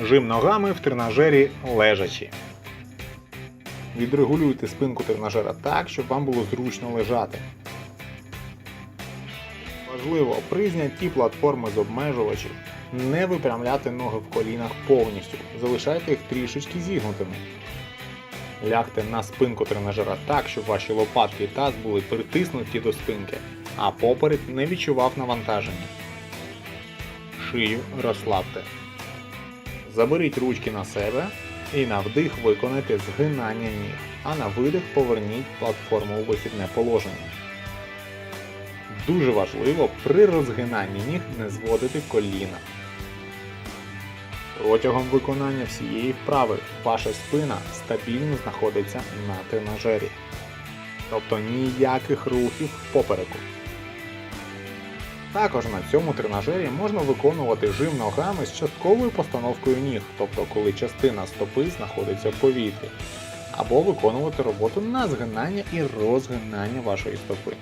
Жим ногами в тренажері лежачі. Відрегулюйте спинку тренажера так, щоб вам було зручно лежати. Важливо при знятті платформи з обмежувачів не випрямляти ноги в колінах повністю, залишайте їх трішечки зігнутими. Лягте на спинку тренажера так, щоб ваші лопатки і таз були притиснуті до спинки, а поперек не відчував навантаження. Шию розслабте. Заберіть ручки на себе і на вдих виконайте згинання ніг, а на видих поверніть платформу у вихідне положення. Дуже важливо при розгинанні ніг не зводити коліна. Протягом виконання всієї вправи ваша спина стабільно знаходиться на тренажері. Тобто ніяких рухів попереку. Також на цьому тренажері можна виконувати жим ногами з частковою постановкою ніг, тобто коли частина стопи знаходиться в повітрі, або виконувати роботу на згинання і розгинання вашої стопи.